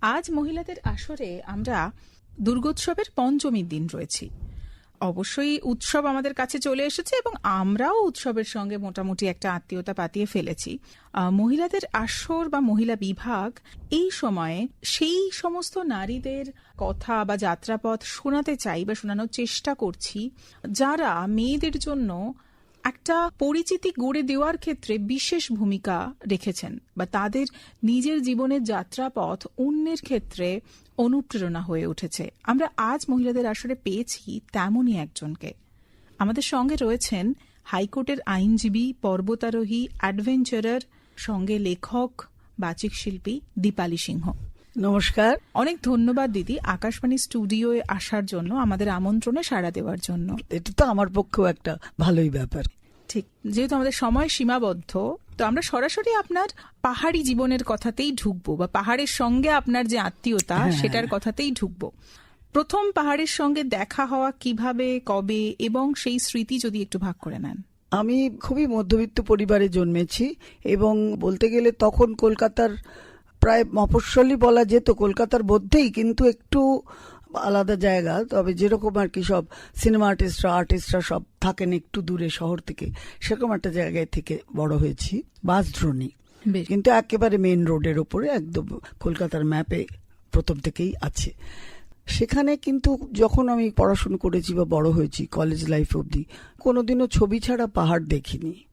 আজ মহিলাদের আসরে আমরা দুর্গোৎসবের পঞ্চমীর দিন রয়েছি। অবশ্যই উৎসব আমাদের কাছে চলে এসেছে এবং আমরাও উৎসবের সঙ্গে মোটামুটি একটা আত্মীয়তা পাতিয়ে ফেলেছি। মহিলাদের আসর বা মহিলা বিভাগ এই সময়ে সেই সমস্ত নারীদের কথা বা যাত্রাপথ শোনাতে চাই বা শোনানোর চেষ্টা করছি, যারা মেয়েদের জন্য একটা পরিচিতি গড়ে দেওয়ার ক্ষেত্রে বিশেষ ভূমিকা রেখেছেন বা তাদের নিজের জীবনের যাত্রাপথ অন্যের ক্ষেত্রে অনুপ্রেরণা হয়ে উঠেছে। আমরা আজ মহিলাদের আসরে পেয়েছি তেমনই একজনকে। আমাদের সঙ্গে রয়েছেন হাইকোর্টের আইনজীবী পর্বতারোহী অ্যাডভেঞ্চারার সঙ্গে লেখক বাচিক শিল্পী দীপালি সিংহ। নমস্কার। অনেক ধন্যবাদ দিদি আকাশবাণী স্টুডিওয়ে আসার জন্য আমাদের আমন্ত্রণে সাড়া দেওয়ার জন্য। এটা তো আমার পক্ষেও একটা ভালোই ব্যাপার। ঠিক। যেহেতু আমাদের সময় সীমাবদ্ধ তো আমরা সরাসরি আপনার পাহাড়ি জীবনের কথাতেই ঢুকবো বা পাহাড়ের সঙ্গে আপনার যে আত্মীয়তা হ্যাঁ। সেটার কথাতেই ঢুকবো। প্রথম পাহাড়ের সঙ্গে দেখা হওয়া কীভাবে কবে এবং সেই স্মৃতি যদি একটু ভাগ করে নেন। আমি খুবই মধ্যবিত্ত পরিবারে জন্মেছি এবং বলতে গেলে তখন কলকাতার প্রায় মফস্বলই বলা যেত কলকাতার মধ্যেই কিন্তু একটু আলাদা জায়গা তবে যেরকম আর কি সব সিনেমা আর্টিস্টরা আর্টিস্টরা সব থাকেন একটু দূরে শহর থেকে সেরকম একটা জায়গায় থেকে বড় হয়েছি বাসড্রোনি বেশ। কিন্তু একেবারে মেন রোডের ওপরে একদম কলকাতার ম্যাপে প্রথম থেকেই আছে। সেখানে কিন্তু যখন আমি পড়াশুনো করেছি বা বড় হয়েছি কলেজ লাইফ অবধি কোনোদিনও ছবি ছাড়া পাহাড় দেখিনি।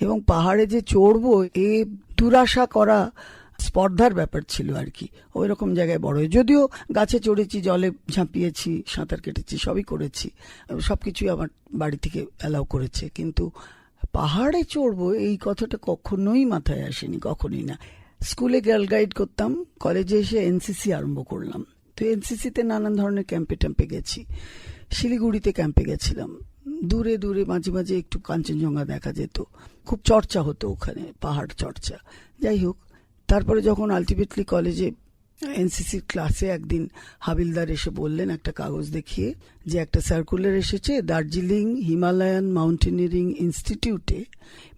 এবং পাহাড়ে যে চড়বো এ দুরাশা করা স্পর্ধার ব্যাপার ছিল আর কি। ওই রকম জায়গায় বড় হয়ে যদিও গাছে চড়েছি, জলে ঝাঁপিয়েছি, সাঁতার কেটেছি, সবই করেছি। সবকিছুই আমার বাড়ি থেকে অ্যালাউ করেছে। কিন্তু পাহাড়ে চড়বো এই কথাটা কখনোই মাথায় আসেনি, কখনোই না। স্কুলে গার্ল গাইড করতাম কলেজে এসে এনসিসি আরম্ভ করলাম। তো এনসিসিতে নানান ধরনের ক্যাম্পে ট্যাম্পে গেছি। শিলিগুড়িতে ক্যাম্পে গেছিলাম। দূরে দূরে মাঝে মাঝে একটু কাঞ্চনজঙ্ঘা দেখা যেত। খুব চর্চা হতো ওখানে, পাহাড় চর্চা। যাই হোক তারপরে যখন আলটিমেটলি কলেজে এনসিসি ক্লাসে একদিন হাবিলদার এসে বললেন একটা কাগজ দেখিয়ে যে একটা সার্কুলার এসেছে, দার্জিলিং, হিমালয়ান মাউন্টেনিয়ারিং ইনস্টিটিউটে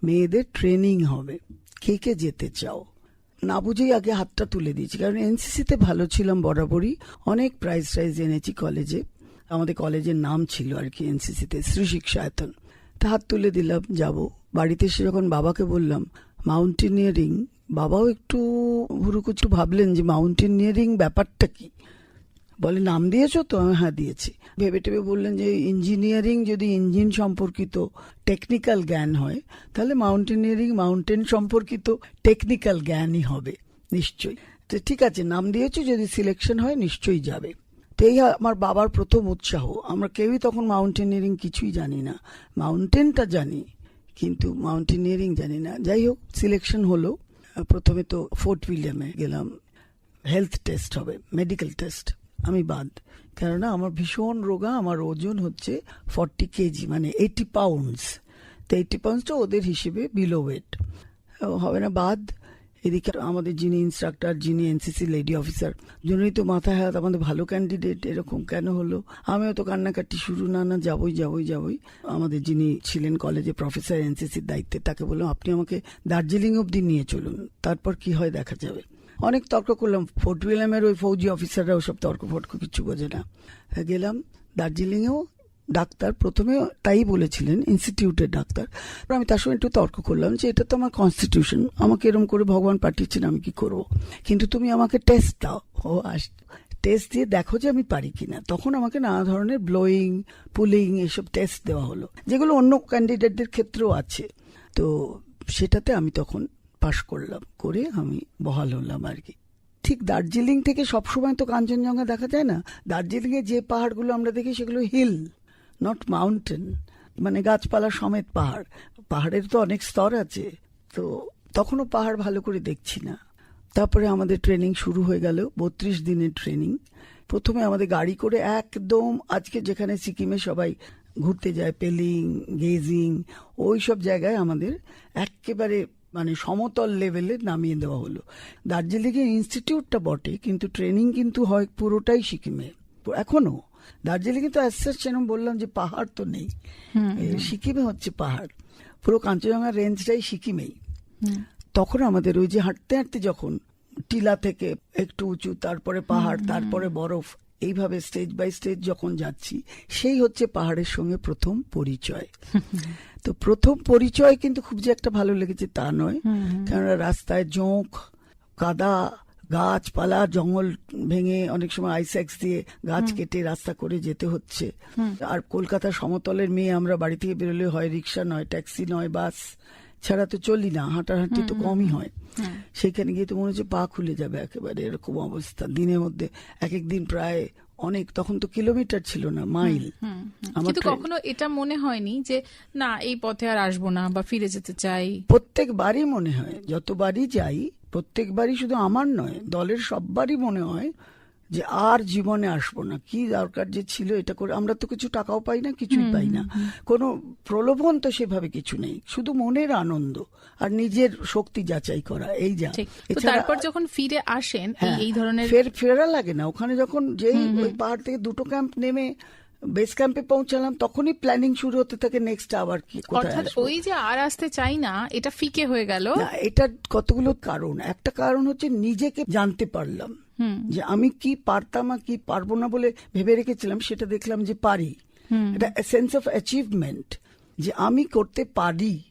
মেয়েদের ট্রেনিং হবে। কে কে যেতে চাও? না বুঝেই আগে হাতটা তুলে দিয়েছি, কারণ এনসিসিতে ভালো ছিলাম বরাবরই। অনেক প্রাইজ টাইজ এনেছি কলেজে আমাদের কলেজের নাম ছিল আর কি এনসিসিতে শ্রী শিক্ষায়তন। তা হাত তুলে দিলাম, যাব। বাড়িতে এসে যখন বাবাকে বললাম, মাউন্টেনিয়ারিং বাবাও একটু হুরুকুচু ভাবলেন যে মাউন্টেনিয়ারিং ব্যাপারটা কি? বলে নাম দিয়েছ তো? আমি, হ্যাঁ দিয়েছি। ভেবে টেবে বললেন যে ইঞ্জিনিয়ারিং যদি ইঞ্জিন সম্পর্কিত টেকনিক্যাল জ্ঞান হয় তাহলে মাউন্টেনিয়ারিং মাউন্টেন সম্পর্কিত টেকনিক্যাল জ্ঞানই হবে নিশ্চয়ই। তো ঠিক আছে নাম দিয়েছ যদি সিলেকশন হয় নিশ্চয়ই যাবে। তো এই আমার বাবার প্রথম উৎসাহ। আমরা কেউই তখন মাউন্টেনিয়ারিং কিছুই জানি না। মাউন্টেনটা জানি কিন্তু মাউন্টেনিয়ারিং জানি না। যাই হোক সিলেকশন হলো। প্রথমে তো ফোর্ট উইলিয়ামে গেলাম। হেলথ টেস্ট হবে মেডিকেল টেস্ট আমি বাদ। কেননা আমার ভীষণ রোগা, আমার ওজন হচ্ছে ফর্টি কেজি মানে এইটি পাউন্ডস তো এইটি পাউন্ডসটা ওদের হিসেবে বিলো ওয়েট হবে না, বাদ। এদিকে আমাদের যিনি ইনস্ট্রাক্টর যিনি এনসিসি লেডি অফিসার জন্যই তো মাথায় হাত আমাদের ভালো ক্যান্ডিডেট এরকম কেন হলো? আমিও তো কান্নাকাটি শুরু, না না, যাবই যাবই যাবই। আমাদের যিনি ছিলেন কলেজে প্রফেসর এনসিসির দায়িত্বে, তাকে বললাম, আপনি আমাকে দার্জিলিং অবধি নিয়ে চলুন, তারপর কি হয় দেখা যাবে? অনেক তর্ক করলাম ফোর্ট উইলিয়ামের ওই ফৌজি অফিসাররা ওসব তর্ক ফটক কিছু বোঝে না। গেলাম দার্জিলিংয়েও ডাক্তার প্রথমে তাই বলেছিলেন ইনস্টিটিউটের ডাক্তার। আমি তার সঙ্গে একটু তর্ক করলাম যে, এটা তো আমার কনস্টিটিউশন আমাকে এরকম করে ভগবান পাঠিয়েছেন, আমি কি করব? কিন্তু তুমি আমাকে টেস্ট দাও। ও আস টেস্ট দিয়ে দেখো যে আমি পারি কিনা। তখন আমাকে নানা ধরনের ব্লোয়িং পুলিং এসব টেস্ট দেওয়া হলো, যেগুলো অন্য ক্যান্ডিডেটদের ক্ষেত্রেও আছে। তো সেটাতে আমি তখন পাশ করলাম, করে আমি বহাল হলাম আর কি। ঠিক দার্জিলিং থেকে সবসময় তো কাঞ্চনজঙ্ঘা দেখা যায় না? দার্জিলিং এ যে পাহাড়গুলো আমরা দেখি, সেগুলো হিল নট মাউন্টেন মানে গাছপালা সমেত পাহাড়। পাহাড়ের তো অনেক স্তর আছে, তো তখনও পাহাড় ভালো করে দেখছি না। তারপরে আমাদের ট্রেনিং শুরু হয়ে গেল, বত্রিশ দিনের ট্রেনিং প্রথমে আমাদের গাড়ি করে একদম আজকে যেখানে সিকিমে সবাই ঘুরতে যায়, পেলিং গেজিং ওই সব জায়গায় আমাদের একেবারে মানে সমতল লেভেলে নামিয়ে দেওয়া হলো। দার্জিলিং এর ইনস্টিটিউটটা বটে, কিন্তু ট্রেনিং কিন্তু হয় পুরোটাই সিকিমে। এখনও দার্জিলিং তো অ্যাসার সেরকম বললাম যে পাহাড় তো নেই। সিকিমে হচ্ছে পাহাড়। পুরো কাঞ্চনজঙ্ঘা রেঞ্জটাই সিকিমেই। তখন আমাদের ওই যে হাঁটতে হাঁটতে যখন টিলা থেকে একটু উঁচু তারপরে পাহাড় তারপরে বরফ এইভাবে স্টেজ বাই স্টেজ যখন যাচ্ছি সেই হচ্ছে পাহাড়ের সঙ্গে প্রথম পরিচয়। তো প্রথম পরিচয় কিন্তু খুব যে একটা ভালো লেগেছে তা নয়। কেননা রাস্তায় জোঁক কাদা গাছপালা জঙ্গল ভেঙে অনেক সময় আইস্যাক্স দিয়ে গাছ কেটে রাস্তা করে যেতে হচ্ছে। আর কলকাতা সমতলের মেয়ে আমরা বাড়ি থেকে বেরোলে হয় রিক্সা নয় ট্যাক্সি নয় বাস ছাড়া তো চলি না হাঁটাহাঁটি তো কমই হয়। সেখানে গিয়ে তো মনে হচ্ছে পা খুলে যাবে একেবারে এরকম অবস্থা। দিনের মধ্যে এক একদিন প্রায় অনেক তখন তো কিলোমিটার ছিল না মাইল কিন্তু কখনো এটা মনে হয়নি যে না এই পথে আর আসব না বা ফিরে যেতে চাই। প্রত্যেকবারই মনে হয় যতবারই যাই প্রত্যেকবারই শুধু আমার নয় দলের সববারই মনে হয় যে আর জীবনে আসব না। কি দরকার যে ছিল এটা করে? আমরা তো কিছু টাকাও পাই না কিছুই পাই না। কোনো প্রলোভন তো সেভাবে কিছু নেই। শুধু মনের আনন্দ আর নিজের শক্তি যাচাই করা এই যা। তারপর যখন ফিরে আসেন এই- হ্যাঁ, এই ধরনের ফের ফেরা লাগে না। ওখানে যখন যেই ওই পাহাড় থেকে দুটো ক্যাম্প নেমে বেস ক্যাম্পে পৌঁছালাম তখনই প্ল্যানিং শুরু হতে থাকে নেক্সট আবার কি অর্থাৎ ওই যে আর আসতে চাই না এটা ফিকে হয়ে গেল। এটা কতগুলো কারণ? একটা কারণ হচ্ছে নিজেকে জানতে পারলাম। যে আমি কি পারতাম আর কি পারব না বলে ভেবে রেখেছিলাম সেটা দেখলাম যে পারি। এটা সেন্স অফ অ্যাচিভমেন্ট যে আমি করতে পারি।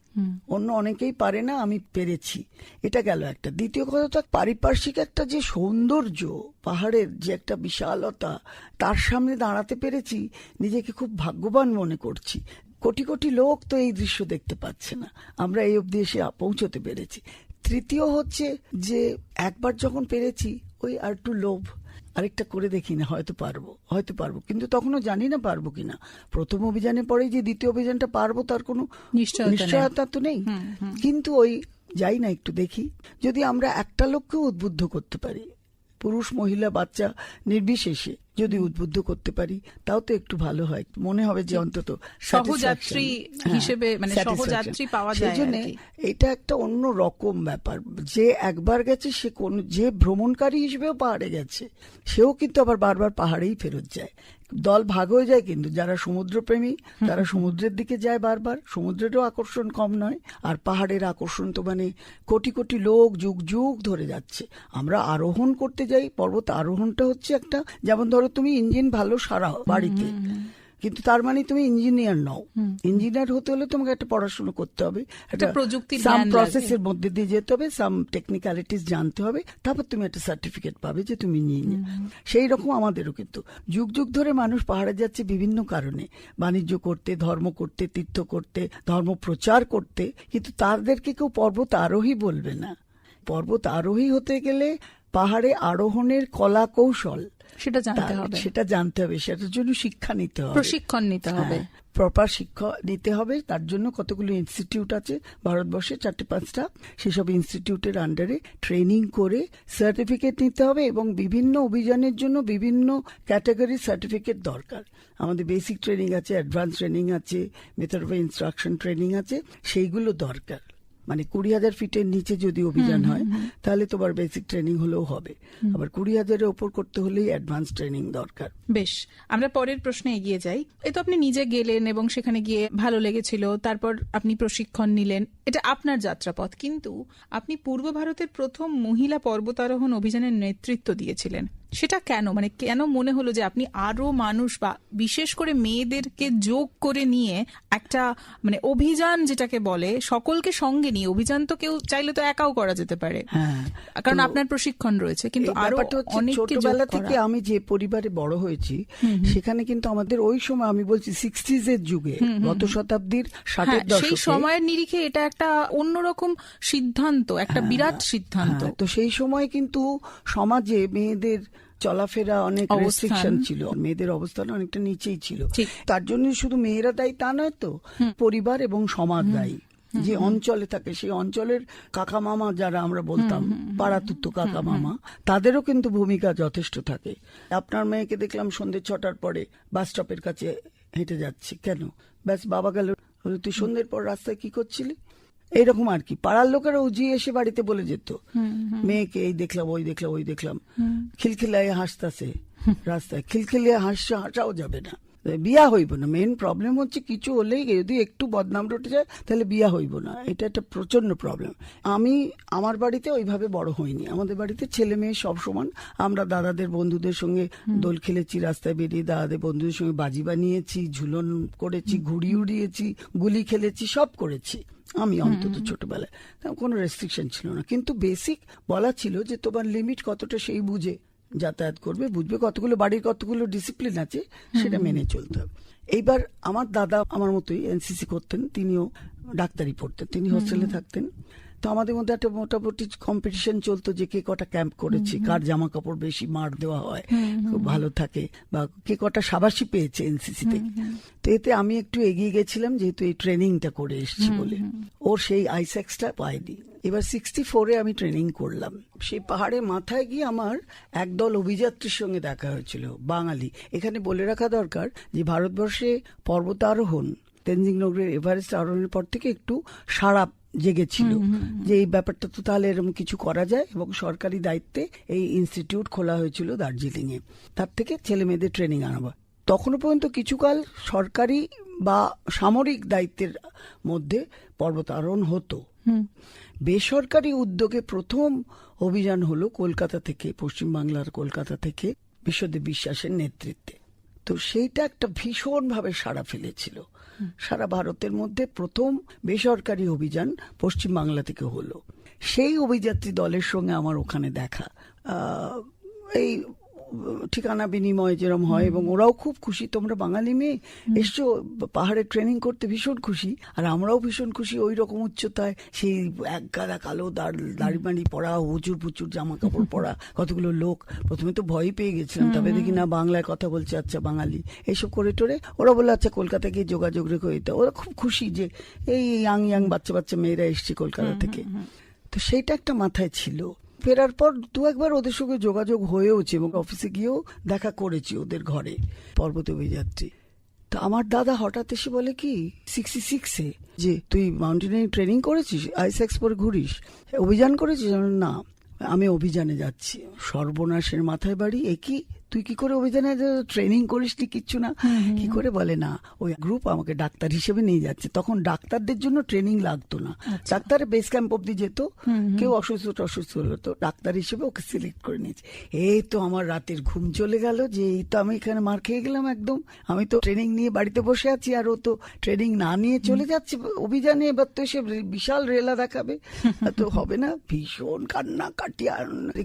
অন্য অনেকেই পারে না, আমি পেরেছি। এটা গেল একটা। দ্বিতীয় কথা তো পারিপার্শ্বিক একটা যে সৌন্দর্য, পাহাড়ের যে একটা বিশালতা, তার সামনে দাঁড়াতে পেরেছি, নিজেকে খুব ভাগ্যবান মনে করছি। কোটি কোটি লোক তো এই দৃশ্য দেখতে পাচ্ছে না। আমরা এই অবধি এসে পৌঁছতে পেরেছি। তৃতীয় হচ্ছে যে, একবার যখন পেরেছি, ওই আর একটু লোভ। আরেকটা করে দেখি না হয়তো পারব হয়তো পারব। কিন্তু তখনও জানি না পারব কিনা। প্রথম অভিযানে পরে যে দ্বিতীয় অভিযানটা পারব তার কোনো নিশ্চয়তা তো নেই। কিন্তু ওই যাই না একটু দেখি যদি আমরা একটা লোককেও উদ্বুদ্ধ করতে পারি পুরুষ মহিলা বাচ্চা নির্বিশেষে যদি উদ্বুদ্ধ করতে পারি তাও তো একটু ভালো হয়। মনে হবে যে অন্তত সহযাত্রী। হ্যাঁ, হিসেবে মানে satisfaction। সহযাত্রী পাওয়া যায় এটা একটা অন্য রকম ব্যাপার। যে একবার গেছে সে কোন যে ভ্রমণকারী হিসেবেও পাহাড়ে গেছে সেও কিন্তু আবার বারবার পাহাড়েই ফেরত যায়। দল ভাগ হয়ে যায় কিন্তু যারা সমুদ্রপ্রেমী তারা সমুদ্রের দিকে যায় বারবার। সমুদ্রেরও আকর্ষণ কম নয় আর পাহাড়ের আকর্ষণ তো মানে কোটি কোটি লোক যুগ যুগ ধরে যাচ্ছে। আমরা আরোহণ করতে যাই পর্বত আরোহণটা হচ্ছে একটা যেমন ধরো তুমি ইঞ্জিন ভালো সারাও বাড়িতে কিন্তু তার মানে তুমি ইঞ্জিনিয়ার নও। ইঞ্জিনিয়ার হতে হলে তোমাকে একটা পড়াশোনা করতে হবে একটা প্রযুক্তির সাম প্রসেসের মধ্যে দিয়ে যেতে হবে সাম টেকনিক্যালিটিস জানতে হবে তারপর তুমি একটা সার্টিফিকেট পাবে যে তুমি ইঞ্জিনিয়ার সেই রকম আমাদেরও কিন্তু। যুগ যুগ ধরে মানুষ পাহাড়ে যাচ্ছে বিভিন্ন কারণে। বাণিজ্য করতে ধর্ম করতে তীর্থ করতে ধর্ম প্রচার করতে কিন্তু তাদেরকে কেউ পর্বত আরোহী বলবে না। পর্বত আরোহী হতে গেলে পাহাড়ে আরোহণের কলা কৌশল সেটা জানতে হবে। সেটা জানতে হবে সেটার জন্য শিক্ষা নিতে হবে। প্রশিক্ষণ নিতে হবে। প্রপার শিক্ষা নিতে হবে তার জন্য কতগুলো ইনস্টিটিউট আছে? ভারতবর্ষে চারটে পাঁচটা। সেসব ইনস্টিটিউটের আন্ডারে ট্রেনিং করে সার্টিফিকেট নিতে হবে এবং বিভিন্ন অভিযানের জন্য বিভিন্ন ক্যাটাগরির সার্টিফিকেট দরকার। আমাদের বেসিক ট্রেনিং আছে অ্যাডভান্স ট্রেনিং আছে মেথড অফ ইনস্ট্রাকশন ট্রেনিং আছে সেইগুলো দরকার। মানে কুড়ি হাজার ফিটের নিচে যদি অভিযান হয় তাহলে তোমার বেসিক ট্রেনিং হলেও হবে। আবার কুড়ি হাজারের ওপর করতে হলেই অ্যাডভান্স ট্রেনিং দরকার। বেশ আমরা পরের প্রশ্নে এগিয়ে যাই। এ তো আপনি নিজে গেলেন এবং সেখানে গিয়ে ভালো লেগেছিল তারপর আপনি প্রশিক্ষণ নিলেন। এটা আপনার যাত্রাপথ কিন্তু আপনি পূর্ব ভারতের প্রথম মহিলা পর্বতারোহণ অভিযানের নেতৃত্ব দিয়েছিলেন। সেটা কেন? মানে কেন মনে হলো যে আপনি আরও মানুষ বা বিশেষ করে মেয়েদেরকে যোগ করে নিয়ে একটা মানে অভিযান যেটাকে বলে সকলকে সঙ্গে নিয়ে অভিযান তো কেউ চাইলে তো একাও করা যেতে পারে। হ্যাঁ কারণ আপনার প্রশিক্ষণ রয়েছে কিন্তু আরও ছোটবেলা থেকে আমি যে পরিবারে বড় হয়েছি সেখানে কিন্তু আমাদের ওই সময় আমি বলছি সিক্সটিজ এর যুগে গত শতাব্দীর ষাটের হ্যাঁ, সেই সময়ের নিরিখে এটা একটা অন্যরকম সিদ্ধান্ত একটা বিরাট সিদ্ধান্ত। হ্যাঁ, তো সেই সময় কিন্তু সমাজে মেয়েদের চলাফেরা অনেক। রেস্ট্রিকশন ছিল। মেয়েদের অবস্থান অনেকটা নিচেই ছিল। তার জন্য শুধু মেয়েরা দায়ী তা নয় তো পরিবার এবং সমাজ দায়ী। যে অঞ্চলে থাকে সেই অঞ্চলের কাকা মামা যারা আমরা বলতাম পাড়াতুত্ত কাকা মামা তাদেরও কিন্তু ভূমিকা যথেষ্ট থাকে। আপনার মেয়েকে দেখলাম সন্ধ্যে ছটার পরে বাস স্টপের কাছে হেঁটে যাচ্ছে। কেন? ব্যাস বাবা গেল। তুই সন্ধ্যের পর রাস্তায় কি করছিলি? এইরকম আর কি। পাড়ার লোকেরা উজিয়ে এসে বাড়িতে বলে যেত মেয়েকে এই দেখলাম ওই দেখলাম ওই দেখলাম। খিলখিলায় হাসতাছে রাস্তায়। খিলখিলিয়ে হাসছে হাঁটাও যাবে না। বিয়া হইব না। মেন প্রবলেম হচ্ছে কিছু হলেই যদি একটু বদনাম রটে যায় তাহলে বিয়া হইব না। এটা একটা প্রচণ্ড প্রবলেম। আমি আমার বাড়িতে ওইভাবে বড় হইনি। আমাদের বাড়িতে ছেলে মেয়ে সব সমান। আমরা দাদাদের বন্ধুদের সঙ্গে দোল খেলেছি রাস্তায় বেরিয়ে দাদাদের বন্ধুদের সঙ্গে বাজি বানিয়েছি ঝুলন করেছি ঘুড়ি উড়িয়েছি গুলি খেলেছি সব করেছি। আমি অন্তত ছোটবেলায়। কোনো রেস্ট্রিকশন ছিল না। কিন্তু বেসিক বলা ছিল যে তোমার লিমিট কতটা সেই বুঝে যাতায়াত করবে বুঝবে কতগুলো বাড়ির কতগুলো ডিসিপ্লিন আছে সেটা মেনে চলতে হবে। এইবার আমার দাদা আমার মতোই এনসিসি করতেন তিনিও ডাক্তারি পড়তেন তিনি হোস্টেলে থাকতেন। তো আমাদের মধ্যে একটা মোটামুটি কম্পিটিশন চলতো যে কে কটা ক্যাম্প করেছে কার জামা কাপড় বেশি মার দেওয়া হয় খুব ভালো থাকে বা কে কটা সাবাসী পেয়েছে এনসিসি থেকে তো। এতে আমি একটু এগিয়ে গেছিলাম যেহেতু এই ট্রেনিংটা করে এসেছি বলে। ওর সেই আইসেক্সটা পাইনি। এবার সিক্সটি ফোরে আমি ট্রেনিং করলাম। সেই পাহাড়ে মাথায় গিয়ে আমার একদল অভিযাত্রীর সঙ্গে দেখা হয়েছিল বাঙালি। এখানে বলে রাখা দরকার যে ভারতবর্ষে পর্বতারোহণ তেনজিং নগরের এভারেস্ট আরোহণের পর থেকে একটু সারা জেগেছিল। যে এই ব্যাপারটা তো তাহলে এরকম কিছু করা যায় এবং সরকারি দায়িত্বে এই ইনস্টিটিউট খোলা হয়েছিল দার্জিলিং এ তার থেকে ছেলে মেয়েদের ট্রেনিং আনাবা। তখনও পর্যন্ত কিছুকাল সরকারি বা সামরিক দায়িত্বের মধ্যে পর্বতারোহণ হতো। বেসরকারি উদ্যোগে প্রথম অভিযান হলো কলকাতা থেকে পশ্চিমবাংলার কলকাতা থেকে বিশ্বদেব বিশ্বাসের নেতৃত্বে। তো সেইটা একটা ভীষণভাবে সাড়া ফেলেছিল। সারা ভারতের মধ্যে প্রথম বেসরকারি অভিযান পশ্চিমবাংলা থেকে হলো। সেই অভিযাত্রী দলের সঙ্গে আমার ওখানে দেখা। এই ঠিকানা বিনিময় যেরকম হয় এবং ওরাও খুব খুশি। তোমরা বাঙালি মেয়ে এসছো পাহাড়ে ট্রেনিং করতে ভীষণ খুশি আর আমরাও ভীষণ খুশি ওই রকম উচ্চতায়। সেই এক গাদা কালো দাড় দাড়িমাড়ি পরা উঁচুর পুচুর জামা কাপড় পরা কতগুলো লোক। প্রথমে তো ভয় পেয়ে গেছিলাম তবে দেখি না বাংলায় কথা বলছে আচ্ছা বাঙালি। এইসব করে টোরে ওরা বলে আচ্ছা কলকাতা গিয়ে যোগাযোগ রেখে এটা ওরা খুব খুশি যে এই ইয়াং ইয়াং বাচ্চা বাচ্চা মেয়েরা এসছে কলকাতা থেকে। তো সেইটা একটা মাথায় ছিল। ফেরার পর দু একবার ওদের সঙ্গে যোগাযোগ হয়েওছে এবং অফিসে গিয়েও দেখা করেছি ওদের ঘরে, পর্বত অভিযাত্রী তা আমার দাদা হঠাৎ এসে বলে কি সিক্সটি সিক্সে যে তুই মাউন্টেনিয়ারিং ট্রেনিং করেছিস আইসেক্স পরে ঘুরিস? অভিযান করেছিস? না, আমি অভিযানে যাচ্ছি। সর্বনাশের মাথায় বাড়ি একই তুই কি করে অভিযানে ট্রেনিং করিসনি কিচ্ছু না? কি করে বলে না? ওই গ্রুপ আমাকে ডাক্তার হিসেবে নিয়ে যাচ্ছে। তখন ডাক্তারদের জন্য ট্রেনিং লাগতো না। ডাক্তার বেস ক্যাম্প অব্দি যেত। কেউ অসুস্থ অসুস্থ হলো তো ডাক্তার হিসেবে ওকে সিলেক্ট করে নিয়েছে। এই তো আমার রাতের ঘুম চলে গেল যে এই তো আমি এখানে মার খেয়ে গেলাম একদম। আমি তো ট্রেনিং নিয়ে বাড়িতে বসে আছি আর ও তো ট্রেনিং না নিয়ে চলে যাচ্ছে। অভিযানে এবার তো এসে বিশাল রেলা দেখাবে। তো হবে না। ভীষণ কান্না কাটিয়ে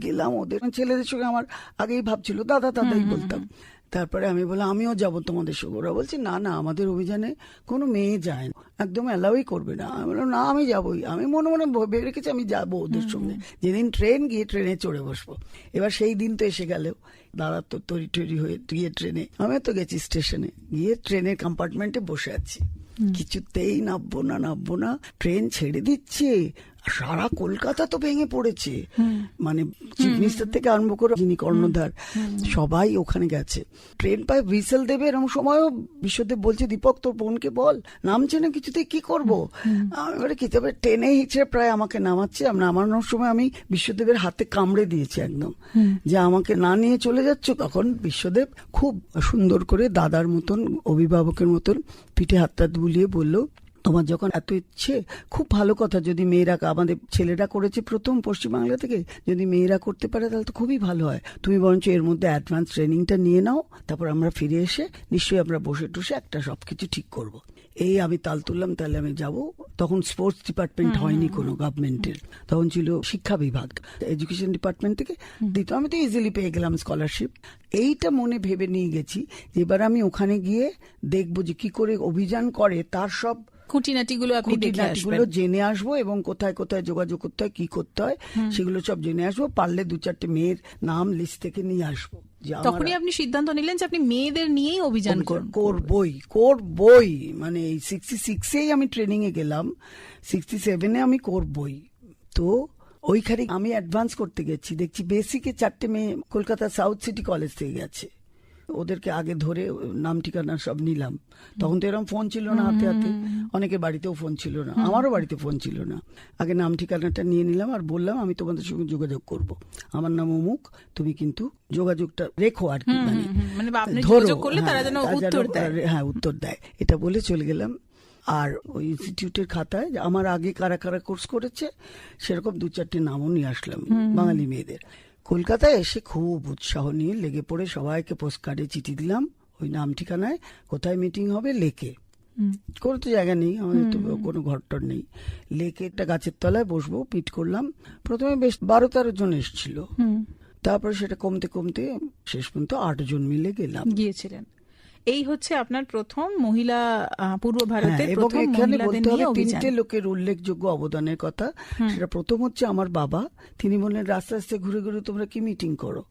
গেলাম ওদের ছেলেদের সঙ্গে। আমার আগেই ভাবছিল দাদা দাদাই বলতাম। তারপরে আমি বললাম আমিও যাব তোমাদের সঙ্গে। ওরা বলছে না না আমাদের অভিযানে কোনো মেয়ে যায় না। একদম অ্যালাউই করবে না। আমি বললাম না আমি যাবোই। আমি মনে মনে ভেবে রেখেছি আমি যাব ওদের সঙ্গে। যেদিন ট্রেন গিয়ে ট্রেনে চড়ে বসবো। এবার সেই দিন তো এসে গেল। দাদা তো তৈরি টৈরি হয়ে গিয়ে ট্রেনে আমি তো গেছি স্টেশনে। গিয়ে ট্রেনের কম্পার্টমেন্টে বসে আছি। কিছুতেই নামবো না নামবো না। ট্রেন ছেড়ে দিচ্ছে। সারা কলকাতা তো ভেঙে পড়েছে। মানে চিফ মিনিস্টার থেকে আরম্ভ করে যিনি কর্ণধার সবাই ওখানে গেছে। ট্রেন পায় হুইসেল দেবে এরকম সময়ও বিশ্বদেব বলছে দীপক তোর বোনকে বল নামছে না কিছুতেই কি করব? কি তবে ট্রেনে হিচড়ে প্রায় আমাকে নামাচ্ছে নামানোর সময় আমি বিশ্বদেবের হাতে কামড়ে দিয়েছি একদম। যে আমাকে না নিয়ে চলে যাচ্ছ তখন বিশ্বদেব খুব সুন্দর করে দাদার মতন অভিভাবকের মতন পিঠে হাত বুলিয়ে বলল তোমার যখন এত ইচ্ছে খুব ভালো কথা যদি মেয়েরা আমাদের ছেলেরা করেছে প্রথম পশ্চিমবাংলা থেকে যদি মেয়েরা করতে পারে তাহলে তো খুবই ভালো হয়। তুমি বরঞ্চ এর মধ্যে অ্যাডভান্স ট্রেনিংটা নিয়ে নাও তারপর আমরা ফিরে এসে নিশ্চয়ই আমরা বসে টসে একটা সবকিছু ঠিক করব। এই আমি তাল তুললাম তাহলে আমি যাব। তখন স্পোর্টস ডিপার্টমেন্ট হয়নি কোনো গভর্নমেন্টের তখন ছিল শিক্ষা বিভাগ এডুকেশন ডিপার্টমেন্ট থেকে দিত আমি তো ইজিলি পেয়ে গেলাম স্কলারশিপ এইটা মনে ভেবে নিয়ে গেছি এবার আমি ওখানে গিয়ে দেখব যে কি করে অভিযান করে তার সব খুঁটিনাটিগুলো আপনি দেখে আসবেন। জেনে আসব এবং কোথায় কোথায় যোগাযোগ করতে হয় কি করতে হয় সেগুলো সব জেনে আসব। পারলে দু চারটে মেয়ের নাম লিস্ট থেকে নিয়ে আসব তখনই আপনি সিদ্ধান্ত নিলেন যে আপনি মেয়েদের নিয়েই অভিযান করবই করবই। মানে এই সিক্সটি সিক্সেই আমি ট্রেনিং এ গেলাম সিক্সটি সেভেনে আমি করবই। তো ওইখানে আমি অ্যাডভান্স করতে গেছি দেখছি বেসিকে চারটে মেয়ে কলকাতা সাউথ সিটি কলেজ থেকে গেছে। ওদেরকে আগে ধরে নাম ঠিকানা সব নিলাম। তখন তো এরকম ফোন ছিল না হাতে হাতে। অনেকে বাড়িতেও ফোন ছিল না। আমারও বাড়িতে ফোন ছিল না। আগে নাম ঠিকানাটা নিয়ে নিলাম আর বললাম আমি তোমাদের সঙ্গে যোগাযোগ করব। আমার নাম অমুক তুমি কিন্তু যোগাযোগটা রেখো আর কি মানে মানে ধরো, হ্যাঁ, উত্তর দেয়। হ্যাঁ উত্তর দেয়। এটা বলে চলে গেলাম। আর ওই ইনস্টিটিউটের খাতায় আমার আগে কারা কারা কোর্স করেছে সেরকম দু চারটে নামও নিয়ে আসলাম বাঙালি মেয়েদের। কলকাতায় এসে খুব উৎসাহ নিয়ে লেগে পড়ে সবাইকে পোস্ট কার্ডে চিঠি দিলাম। ওই নাম ঠিকানায়। কোথায় মিটিং হবে? লেকে। কোনো তো জায়গা নেই আমাদের তো কোনো ঘর টর নেই। লেকে একটা গাছের তলায় বসবো পিট করলাম। প্রথমে বেশ বারো তেরো জন এসছিল। তারপরে সেটা কমতে কমতে শেষ পর্যন্ত আট জন মিলে গেলাম। গিয়েছিলেন। এই হচ্ছে আপনার প্রথম মহিলা পূর্ব হ্যাঁ, ভারতের এবং প্রথম মহিলাদের বলতে নিয়ে হবে তিনটে লোকের উল্লেখযোগ্য অবদানের কথা। সেটা প্রথম হচ্ছে আমার বাবা। তিনি বললেন রাস্তা রাস্তায় ঘুরে ঘুরে তোমরা কি মিটিং করো?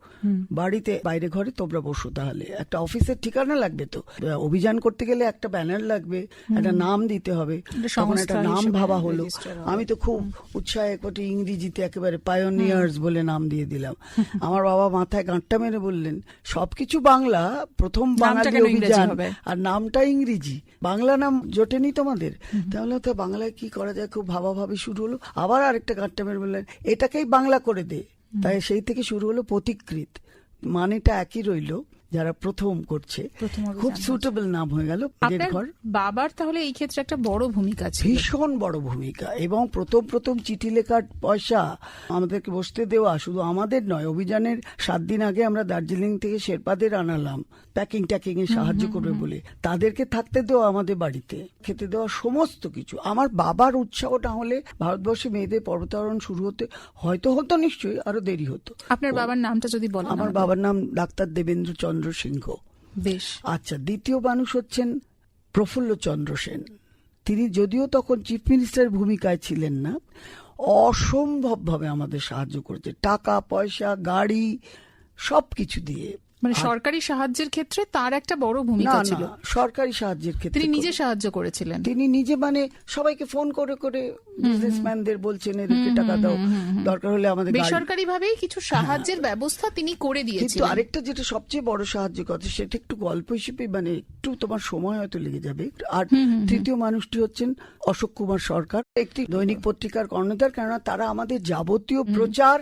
বাড়িতে বাইরে ঘরে তোমরা বসো তাহলে। একটা অফিসের ঠিকানা লাগবে তো। অভিযান করতে গেলে একটা ব্যানার লাগবে একটা নাম দিতে হবে। একটা তখন একটা নাম ভাবা হলো। আমি তো খুব উৎসাহে একটি ইংরেজিতে একেবারে পায়োনিয়ার্স বলে নাম দিয়ে দিলাম। আমার বাবা মাথায় গাঁটটা মেরে বললেন সবকিছু বাংলা প্রথম বাঙালি ইংরেজি হবে? আর নামটা ইংরেজি। বাংলা নাম জোটেনি তোমাদের? তাহলে তো বাংলায় কি করা যায়? খুব ভাবাভাবি শুরু হলো। আবার আরেকটা গাঁটটা মেরে বললেন এটাকেই বাংলা করে দে। তাই সেই থেকে শুরু হলো প্রতিকৃত। মানেটা একই রইল। যারা প্রথম করছে খুব সুটেবল নাম হয়ে গেল ঘর। বাবার তাহলে এই ক্ষেত্রে একটা বড় ভূমিকা ছিল। ভীষণ বড় ভূমিকা এবং প্রথম প্রথম চিঠি লেখার পয়সা আমাদেরকে বসতে দেওয়া শুধু আমাদের নয় অভিযানের সাত দিন আগে আমরা দার্জিলিং থেকে শেরপাদের আনালাম প্যাকিং ট্যাকিং এ সাহায্য করবে বলে। তাদেরকে থাকতে দেওয়া আমাদের বাড়িতে খেতে দেওয়া সমস্ত কিছু। আমার বাবার উৎসাহ না হলে ভারতবর্ষে মেয়েদের পর্বতারোহণ শুরু হতে হয়তো হতো নিশ্চয়ই আরও দেরি হতো। আপনার বাবার নামটা যদি বলেন আমার বাবার নাম ডাক্তার দেবেন্দ্র চন্দ্র সিংহ। বেশ। আচ্ছা দ্বিতীয় মানুষ হচ্ছেন প্রফুল্ল চন্দ্র সেন। তিনি যদিও তখন চিফ মিনিস্টারের ভূমিকায় ছিলেন না অসম্ভবভাবে আমাদের সাহায্য করেছে। টাকা পয়সা গাড়ি সবকিছু দিয়ে। মানে সরকারি সাহায্যের ক্ষেত্রে তার একটা বড় ভূমিকা ছিল। সরকারি সাহায্যের ক্ষেত্রে তিনি নিজে সাহায্য করেছিলেন। তিনি নিজে মানে সবাইকে ফোন করে করে বিজনেসম্যানদের বলছেন এদেরকে টাকা দাও দরকার হলে আমাদের বেসরকারি ভাবেই কিছু সাহায্যের ব্যবস্থা তিনি করে দিয়েছিলেন। কিন্তু আরেকটা যেটা সবচেয়ে বড় সাহায্য কথা সেটা একটু গল্প হিসেবে মানে একটু তোমার সময় হয়তো লেগে যাবে। আর তৃতীয় মানুষটি হচ্ছেন অশোক কুমার সরকার। একটি দৈনিক পত্রিকার কর্ণধার কেননা তারা আমাদের যাবতীয় প্রচার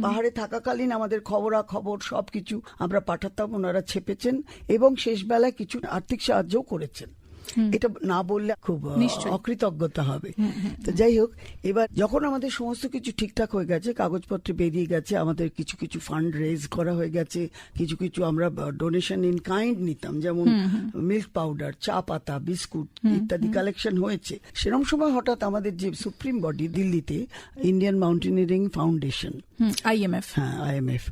পাহাড়ে থাকাকালীন আমাদের খবরা খবর সবকিছু আমরা পাঠাতাম, ওনারা ছেপেছেন এবং শেষবেলায় কিছু আর্থিক সাহায্যও করেছেন। এটা না বললে খুব অকৃতজ্ঞতা হবে। তো যাই হোক এবার যখন আমাদের সমস্ত কিছু ঠিকঠাক হয়ে গেছে কাগজপত্র বেরিয়ে গেছে আমাদের কিছু কিছু ফান্ড রেজ করা হয়ে গেছে কিছু কিছু আমরা ডোনেশন ইন কাইন্ড নিতাম যেমন মিল্ক পাউডার চা পাতা বিস্কুট ইত্যাদি কালেকশন হয়েছে। সেরকম সময় হঠাৎ আমাদের যে সুপ্রিম বডি দিল্লিতে ইন্ডিয়ান মাউন্টেনিয়ারিং ফাউন্ডেশন আইএমএফ হ্যাঁ আইএমএফ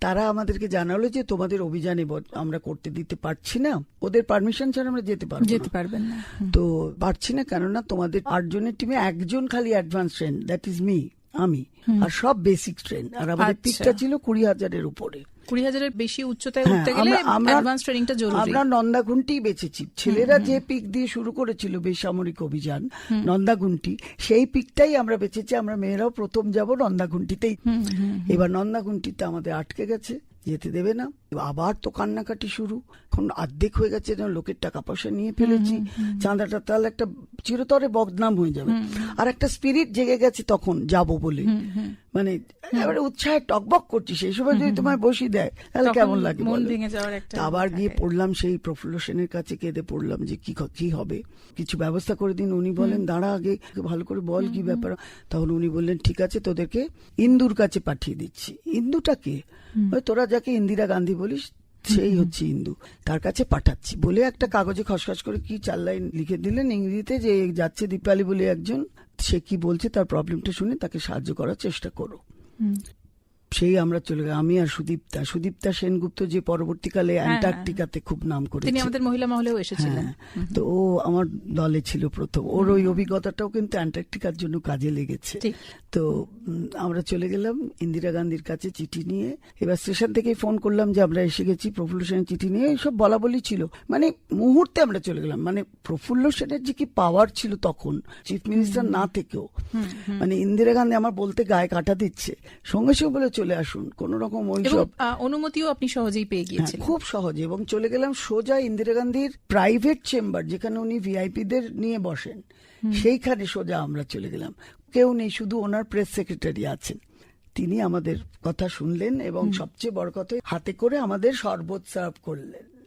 তারা আমাদেরকে জানালো যে তোমাদের অভিযানে আমরা করতে দিতে পারছি না ওদের পারমিশন ছাড়া আমরা যেতে পারব পারবেন না। তো পারছি না কেননা তোমাদের আটজনের টিমে একজন খালি advance train that is me আমি। আর সব বেসিক ট্রেন আর আমাদের আচ্ছা। পিকটা ছিল কুড়ি হাজারের উপরে। কুড়ি হাজারের বেশি উচ্চতায় হ্যাঁ, উঠতে গেলে অ্যাডভান্স ট্রেনিংটা জরুরি। আমরা নন্দাগুন্টি বেঁচেছি ছেলেরা যে পিক দিয়ে শুরু করেছিল বেসামরিক অভিযান নন্দাগুন্টি সেই পিকটাই আমরা বেঁচেছি আমরা মেয়েরাও প্রথম যাব নন্দাগুন্টিতেই। এবার নন্দাগুন্টিতে আমাদের আটকে গেছে যেতে দেবে না। আবার তো কান্নাকাটি শুরু। এখন অর্ধেক হয়ে গেছে যেন লোকের টাকা পয়সা নিয়ে ফেলেছি। চাঁদাটা তাহলে একটা চিরতরে বদনাম হয়ে যাবে। আর একটা স্পিরিট জেগে গেছে তখন যাব বলে। মানে এবারে উৎসাহে টকবক করছি। সেই সময় যদি তোমায় বসি দেয় তাহলে কেমন লাগে আবার গিয়ে পড়লাম সেই প্রফুল্ল সেনের কাছে কেঁদে পড়লাম যে কি কি হবে? কিছু ব্যবস্থা করে দিন। উনি বলেন দাঁড়া আগে ভালো করে বল কি ব্যাপার? তখন উনি বললেন ঠিক আছে তোদেরকে ইন্দুর কাছে পাঠিয়ে দিচ্ছি। ইন্দুটাকে ওই তোরা যাকে ইন্দিরা গান্ধী বলিস, সেই হচ্ছে হিন্দু তার কাছে পাঠাচ্ছি। বলে একটা কাগজে খসখস করে কি চার লাইন লিখে দিলেন ইংরেজিতে যে যাচ্ছে দীপালি বলে একজন, সে কি বলছে তার প্রবলেমটা শুনে তাকে সাহায্য করার চেষ্টা করো। সেই আমরা চলে গেলাম। আমি আর সুদীপ্তা। সুদীপ্তা সেনগুপ্ত যে পরবর্তীকালে হ্যাঁ, অ্যান্টার্কটিকাতে খুব নাম তিনি করেছে আমাদের মহিলা মহলেও এসেছিলেন। হ্যাঁ, তো ও আমার দলে ছিল প্রথম। ওর ওই অভিজ্ঞতাটাও কিন্তু অ্যান্টার্কটিকার জন্য কাজে লেগেছে। তো আমরা চলে গেলাম ইন্দিরা গান্ধীর কাছে চিঠি নিয়ে। এবার স্টেশন থেকেই ফোন করলাম যে আমরা এসে গেছি প্রফুল্ল সেনের চিঠি নিয়ে। এইসব বলা বলি ছিল। মানে মুহূর্তে আমরা চলে গেলাম। মানে প্রফুল্ল সেনের যে কি পাওয়ার ছিল তখন চিফ মিনিস্টার না থেকেও। মানে ইন্দিরা গান্ধী আমার বলতে গায়ে কাটা দিচ্ছে। সঙ্গে সঙ্গে বলে চলে আসুন কোন রকম ওই সব অনুমতিও আপনি সহজেই পেয়ে গিয়েছেন খুব সহজে এবং চলে গেলাম সোজা ইন্দিরা গান্ধীর প্রাইভেট চেম্বার যেখানে উনি ভিআইপিদের নিয়ে বসেন। সেইখানে সোজা আমরা চলে গেলাম। কেউ নেই শুধু ওনার প্রেস সেক্রেটারি আছেন। তিনি আমাদের কথা শুনলেন এবং সবচেয়ে বড় কথা হাতে করে আমাদের শরবত সার্ভ করলেন।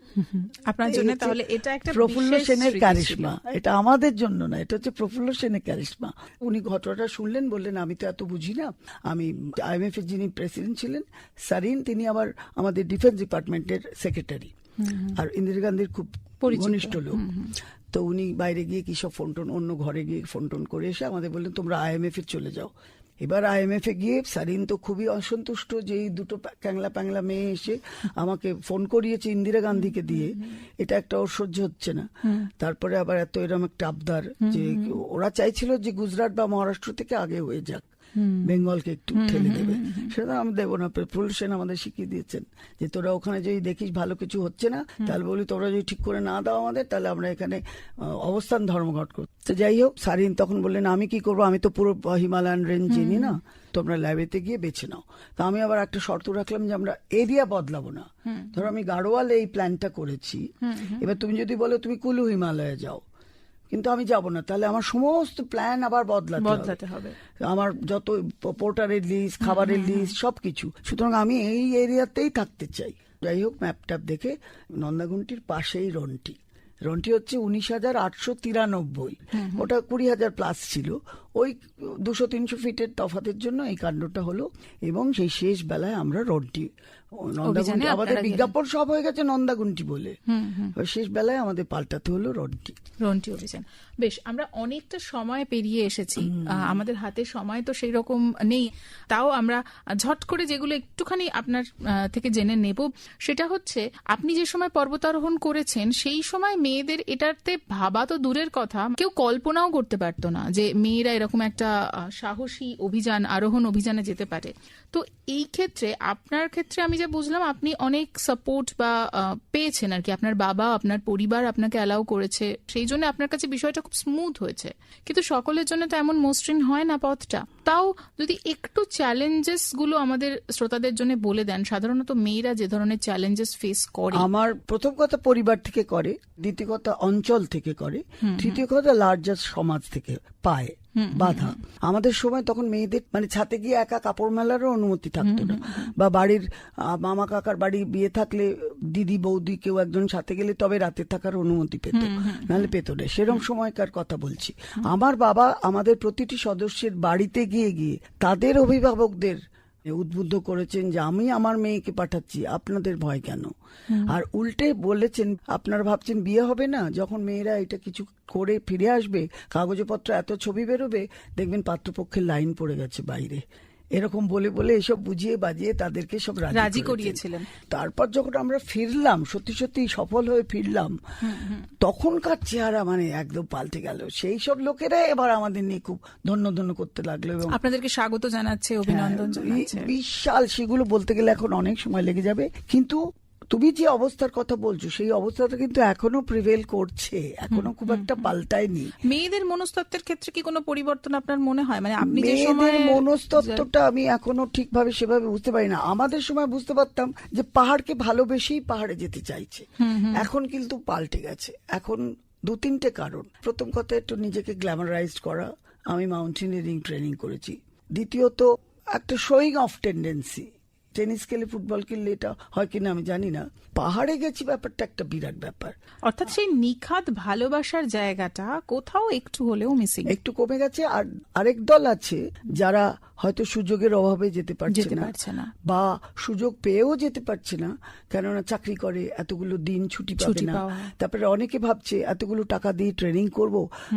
আপনার জন্য তাহলে এটা একটা প্রফুল্ল সেনের। ক্যারিশমা এটা আমাদের জন্য না এটা হচ্ছে প্রফুল্ল সেনের ক্যারিশমা উনি ঘটনাটা শুনলেন বললেন আমি তো এত বুঝি না। আমি আইএমএফ এর যিনি প্রেসিডেন্ট ছিলেন সারিন তিনি আবার আমাদের ডিফেন্স ডিপার্টমেন্টের সেক্রেটারি। আর ইন্দিরা গান্ধীর খুব। ঘনিষ্ঠ লোক। তো উনি বাইরে গিয়ে কি সব ফোন টোন অন্য ঘরে গিয়ে ফোন টোন করে এসে আমাদের বললেন তোমরা আইএমএফ এ চলে যাও। এবার আইএমএফ এ গিয়ে সারিন তো খুবই অসন্তুষ্ট যে এই দুটো ক্যাংলা প্যাংলা মেয়ে এসে আমাকে ফোন করিয়েছে ইন্দিরা গান্ধীকে দিয়ে। এটা একটা ওর সহ্য হচ্ছে না। তারপরে আবার এত এরকম একটা আবদার যে ওরা চাইছিল যে গুজরাট বা মহারাষ্ট্র থেকে আগে হয়ে যাক। বেঙ্গলকে একটু ঠেলে দেবে। সেটা আমি দেবো না সেন আমাদের শিখিয়ে দিয়েছেন যে তোরা ওখানে যদি দেখিস ভালো কিছু হচ্ছে না তাহলে বলি তোমরা যদি ঠিক করে না দাও আমাদের তাহলে আমরা এখানে অবস্থান ধর্মঘট করব তো যাই হোক সারিন তখন বললেন আমি কি করব? আমি তো পুরো হিমালয়ান রেঞ্জ চিনি না। তোমরা ল্যাবেতে গিয়ে বেছে নাও। তা আমি আবার একটা শর্ত রাখলাম যে আমরা এরিয়া বদলাবো না। ধরো আমি গাড়োয়ালে এই প্ল্যানটা করেছি। এবার তুমি যদি বলো তুমি কুলু হিমালয়ে যাও কিন্তু আমি যাব না। তাহলে আমার সমস্ত প্ল্যান আবার বদলাতে বদলাতে হবে। আমার যত পোর্টারের লিস্ট খাবারের লিস্ট সবকিছু। সুতরাং আমি এই এরিয়াতেই থাকতে চাই। যাই হোক ম্যাপটাপ দেখে নন্দাগুন্টির পাশেই রনটি রনটি হচ্ছে উনিশ হাজার আটশো তিরানব্বই। ওটা কুড়ি হাজার প্লাস ছিল। ওই দুশো তিনশো ফিটের তফাতের জন্য এই কাণ্ডটা হলো এবং সেই শেষ বেলায় আমরা রন্টি নন্দাগুন্টি আমাদের বিজ্ঞাপন সব হয়ে গেছে নন্দাগুন্টি বলে। শেষ বেলায় আমাদের পাল্টাতে হলো রন্টি রন্টি অভিযান। বেশ আমরা অনেকটা সময় পেরিয়ে এসেছি। আমাদের হাতে সময় তো সেই রকম নেই। তাও আমরা ঝট করে যেগুলো একটুখানি আপনার থেকে জেনে নেব সেটা হচ্ছে আপনি যে সময় পর্বতারোহণ করেছেন সেই সময় মেয়েদের এটাতে ভাবা তো দূরের কথা। কেউ কল্পনাও করতে পারতো না যে মেয়েরা এরকম একটা সাহসী অভিযান আরোহণ অভিযানে যেতে পারে। তো এই ক্ষেত্রে আপনার ক্ষেত্রে আমি যা বুঝলাম আপনি অনেক সাপোর্ট বা পেয়েছেন আর কি। আপনার বাবা আপনার পরিবার আপনাকে অ্যালাউ করেছে। সেই জন্য আপনার কাছে বিষয়টা খুব স্মুথ হয়েছে। কিন্তু সকলের জন্য তো এমন মসৃণ হয় না পথটা। তাও যদি একটু চ্যালেঞ্জেসগুলো আমাদের শ্রোতাদের জন্য বলে দেন সাধারণত মেয়েরা যে ধরনের চ্যালেঞ্জেস ফেস করে। আমার প্রথম কথা পরিবার থেকে করে দ্বিতীয় কথা অঞ্চল থেকে করে তৃতীয় কথা লার্জেস্ট সমাজ থেকে পায় বাধা। আমাদের সময় তখন মেয়েদের মানে ছাতে গিয়ে একা কাপড় মেলারও অনুমতি থাকতো না। বা বাড়ির মামা কাকার বাড়ি বিয়ে থাকলে দিদি বৌদি কেউ একজন সাথে গেলে তবে রাতে থাকার অনুমতি পেত। নাহলে পেত না। সেরকম সময়কার কথা বলছি। আমার বাবা আমাদের প্রতিটি সদস্যের বাড়িতে গিয়ে গিয়ে তাদের অভিভাবকদের উদ্বুদ্ধ করেছেন যে আমি আমার মেয়েকে পাঠাচ্ছি আপনাদের ভয় কেন? আর উল্টে বলেছেন আপনারা ভাবছেন বিয়ে হবে না? যখন মেয়েরা এটা কিছু করে ফিরে আসবে কাগজপত্র এত ছবি বেরোবে দেখবেন পাত্রপক্ষের লাইন পড়ে গেছে বাইরে। এরকম বলে বলে এসব বুঝিয়ে বাজিয়ে তাদেরকে সব রাজি করিয়েছিলেন। তারপর যখন আমরা ফিরলাম সত্যি সত্যি সফল হয়ে ফিরলাম তখনকার চেহারা মানে একদম পাল্টে গেল। সেই সব লোকেরা এবার আমাদের নিয়ে খুব ধন্য ধন্য করতে লাগল এবং আপনাদেরকে স্বাগত জানাচ্ছে অভিনন্দন হ্যাঁ, বিশাল সেগুলো বলতে গেলে এখন অনেক সময় লেগে যাবে। কিন্তু তুমি যে অবস্থার কথা বলছো সেই অবস্থাটা কিন্তু এখনও প্রিভেল করছে। এখনও খুব একটা পাল্টায়নি। মেয়েদের মনস্তত্ত্বের ক্ষেত্রে কি কোনো পরিবর্তন আপনার মনে হয়? মানে আপনি যে সময় মনস্তত্ত্বটা আমি এখনও ঠিকভাবে সেভাবে বুঝতে পারি না। আমাদের সময় বুঝতে পারতাম যে পাহাড়কে ভালোবেসেই পাহাড়ে যেতে চাইছে। এখন কিন্তু পাল্টে গেছে। এখন দু তিনটে কারণ। প্রথম কথা একটু নিজেকে গ্ল্যামারাইজ করা। আমি মাউন্টেনিয়ারিং ট্রেনিং করেছি। দ্বিতীয়ত একটা শোয়িং অফ টেন্ডেন্সি টেনিস খেলে ফুটবল খেললে এটা হয় কিনা আমি জানি না। পাহাড়ে গেছি ব্যাপারটা একটা বিরাট ব্যাপার। অর্থাৎ সেই নিখাত ভালোবাসার জায়গাটা কোথাও একটু হলেও মিসিং একটু কমে গেছে আর আরেক দল আছে যারা হয়তো সুযোগের অভাবে যেতে পারছে না বা সুযোগ পেয়েও যেতে পারছে না কেননা চাকরি করে এতগুলো দিন ছুটি পাবে না। তারপরে অনেকে ভাবছে এতগুলো টাকা দিয়ে ট্রেনিং করব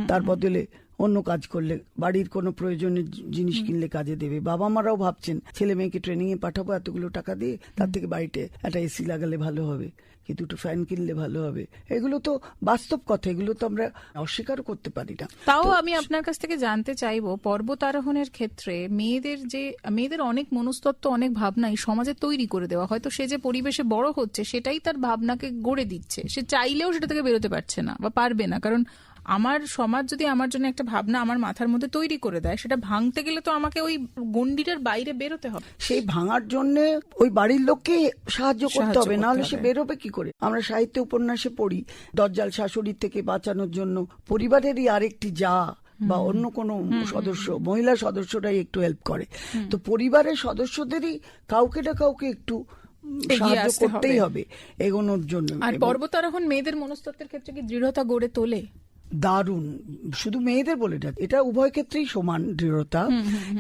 তার বদলে অন্য কাজ করলে বাড়ির কোনো প্রয়োজনীয় জিনিস কিনলে কাজে দেবে। বাবা মারাও ভাবছেন ছেলে মেয়েকে ট্রেনিং এ পাঠাবো এতগুলো টাকা দিয়ে তার থেকে বাড়িতে একটা এসি লাগালে ভালো হবে কি দুটো ফ্যান কিনলে ভালো হবে। এগুলো তো বাস্তব কথা এগুলো তো আমরা অস্বীকার করতে পারি না। তাও আমি আপনার কাছ থেকে জানতে চাইব পর্বত আরোহণের ক্ষেত্রে মেয়েদের যে মেয়েদের অনেক মনস্তত্ত্ব অনেক ভাবনাই সমাজে তৈরি করে দেওয়া। হয়তো সে যে পরিবেশে বড় হচ্ছে সেটাই তার ভাবনাকে গড়ে দিচ্ছে। সে চাইলেও সেটা থেকে বেরোতে পারছে না বা পারবে না। কারণ আমার সমাজ যদি আমার জন্য একটা ভাবনা আমার মাথার মধ্যে তৈরি করে দেয় সেটা ভাঙতে গেলে তো আমাকে ওই গন্ডিটার বাইরে বেরোতে হবে। সেই ভাঙার জন্য ওই বাড়ির লোককে সাহায্য করতে হবে নাহলে সে বেরোবে কি করে? আমরা সাহিত্য উপন্যাসে পড়ি দজ্জাল শাশুড়ির থেকে বাঁচানোর জন্য। পরিবারেরই আরেকটি যা বা অন্য কোনো সদস্য মহিলা সদস্যরাই একটু হেল্প করে। তো পরিবারের সদস্যদেরই কাউকে না কাউকে একটু সাহায্য করতেই হবে। এগোনোর জন্য। আর পর্বতারোহণ মেয়েদের মনস্তত্ত্বের ক্ষেত্রে কি দৃঢ়তা গড়ে তোলে? দারুণ। শুধু মেয়েদের বলে না এটা উভয় ক্ষেত্রেই সমান দৃঢ়তা।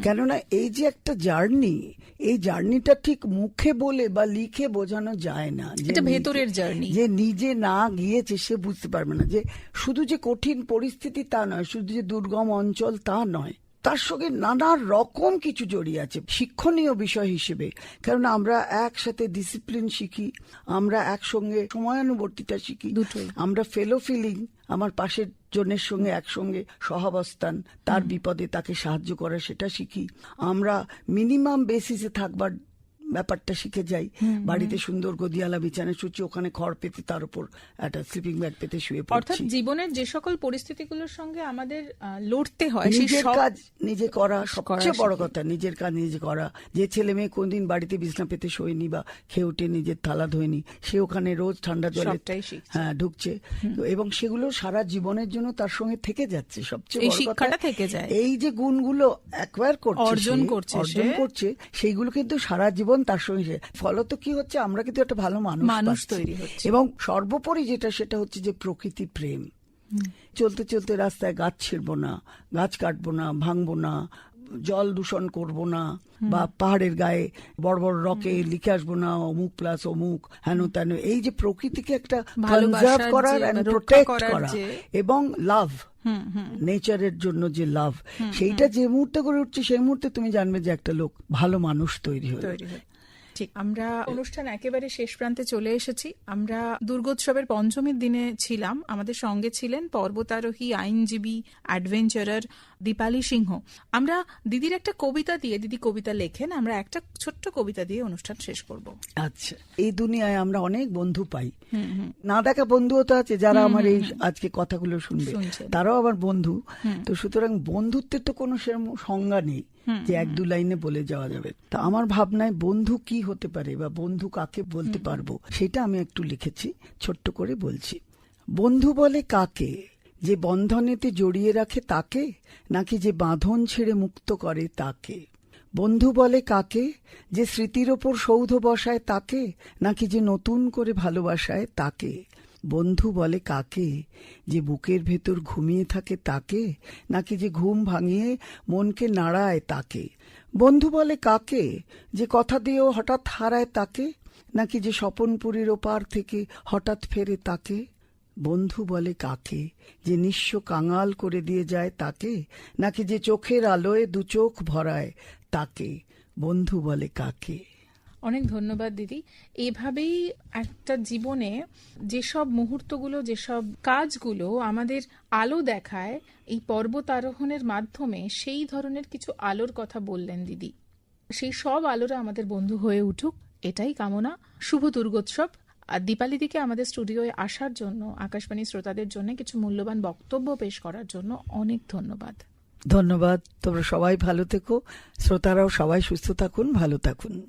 কেননা এই যে একটা জার্নি এই জার্নিটা ঠিক মুখে বলে বা লিখে বোঝানো যায় না এটা ভেতরের জার্নি। যে নিজে না গিয়েছে সে বুঝতে পারবে না যে শুধু যে কঠিন পরিস্থিতি তা নয় শুধু যে দুর্গম অঞ্চল তা নয় তার সঙ্গে নানা রকম কিছু জড়িয়ে আছে শিক্ষণীয় বিষয় হিসেবে। কারণ আমরা একসাথে ডিসিপ্লিন শিখি আমরা একসঙ্গে সময়ানুবর্তিতা শিখি। আমরা ফেলো ফিলিং আমার পাশের জনের সঙ্গে একসঙ্গে সহাবস্থান তার বিপদে তাকে সাহায্য করা সেটা শিখি। আমরা মিনিমাম বেসিসে থাকবার ব্যাপারটা শিখে যাই। বাড়িতে সুন্দর গদিয়ালা বিছানা শুচ্ছি ওখানে খড় পেতে তার উপর একটা স্লিপিং ব্যাগ পেতে শুয়ে অর্থাৎ জীবনের যে সকল পরিস্থিতিগুলোর সঙ্গে আমাদের লড়তে হয় নিজের কাজ নিজে করা সবচেয়ে বড় কথা নিজের কাজ নিজে করা। যে ছেলে মেয়ে কোনদিন বাড়িতে বিছনা পেতে শোয়নি বা খেয়ে উঠে নিজের থালা ধোয়নি সে ওখানে রোজ ঠান্ডা জলে হ্যাঁ ঢুকছে। এবং সেগুলো সারা জীবনের জন্য তার সঙ্গে থেকে যাচ্ছে। সবচেয়ে বড় কথা শিক্ষাটা থেকে যায়। এই যে গুণগুলো অ্যাকোয়ার করছে অর্জন করছে অর্জন করছে সেইগুলো কিন্তু সারা জীবন তার সঙ্গে ফলত কি হচ্ছে? আমরা কিন্তু একটা ভালো মানুষ মানুষ তৈরি হচ্ছে। এবং সর্বোপরি যেটা সেটা হচ্ছে যে প্রকৃতি প্রেম। চলতে চলতে রাস্তায় গাছ ছিড়বো না গাছ কাটবো না ভাঙবো না জল দূষণ করব না বা পাহাড়ের গায়ে বড় বড় রকে লিখে আসব না অমুক প্লাস অমুক হেন তেন। এই যে প্রকৃতিকে একটা কনজার্ভ করার করার করা এবং লাভ নেচারের জন্য যে লাভ সেইটা যে মুহূর্তে করে উঠছে সেই মুহূর্তে তুমি জানবে যে একটা লোক ভালো মানুষ তৈরি তৈরি হয় ঠিক আমরা অনুষ্ঠান একেবারে শেষ প্রান্তে চলে এসেছি। আমরা দুর্গোৎসবের পঞ্চমীর দিনে ছিলাম। আমাদের সঙ্গে ছিলেন পর্বতারোহী আইনজীবী অ্যাডভেঞ্চারার দীপালি সিংহ। আমরা দিদির একটা কবিতা দিয়ে দিদি কবিতা লেখেন আমরা একটা ছোট্ট কবিতা দিয়ে অনুষ্ঠান শেষ করব। আচ্ছা এই দুনিয়ায় আমরা অনেক বন্ধু পাই। না দেখা বন্ধুও তো আছে যারা আমার এই আজকে কথাগুলো শুনবে। তারাও আমার বন্ধু। তো সুতরাং বন্ধুত্বের তো কোনো সেরকম সংজ্ঞা নেই। যে এক দু লাইনে বলে যাওয়া যাবে। তা আমার ভাবনায় বন্ধু কি হতে পারে বা বন্ধু কাকে বলতে পারব সেটা আমি একটু লিখেছি ছোট্ট করে বলছি। বন্ধু বলে কাকে? যে বন্ধনেতে জড়িয়ে রাখে তাকে নাকি যে বাঁধন ছেড়ে মুক্ত করে তাকে? বন্ধু বলে কাকে? যে স্মৃতির ওপর সৌধ বসায় তাকে নাকি যে নতুন করে ভালোবাসায় তাকে? বন্ধু বলে কাকে? যে বুকের ভেতর ঘুমিয়ে থাকে তাকে, নাকি যে ঘুম ভাঙিয়ে মনকে নাড়ায় তাকে? বন্ধু বলে কাকে? যে কথা দিয়েও হঠাৎ হারায় তাকে, নাকি যে স্বপনপুরীর ওপার থেকে হঠাৎ ফেরে তাকে? বন্ধু বলে কাকে? যে নিঃস্ব কাঙাল করে দিয়ে যায় তাকে, নাকি যে চোখের আলোয় দু চোখ ভরায় তাকে? বন্ধু বলে কাকে? অনেক ধন্যবাদ, দিদি। এভাবেই একটা জীবনে যেসব মুহূর্তগুলো, যেসব কাজগুলো আমাদের আলো দেখায়, এই পর্বত আরোহণের মাধ্যমে সেই ধরনের কিছু আলোর কথা বললেন দিদি। সেই সব আলোরা আমাদের বন্ধু হয়ে উঠুক, এটাই কামনা। শুভ দুর্গোৎসব। আর দীপালিদিকে আমাদের স্টুডিওয়ে আসার জন্য, আকাশবাণী শ্রোতাদের জন্য কিছু মূল্যবান বক্তব্য পেশ করার জন্য অনেক ধন্যবাদ। ধন্যবাদ। তোমরা সবাই ভালো থেকো। শ্রোতারাও সবাই সুস্থ থাকুন, ভালো থাকুন।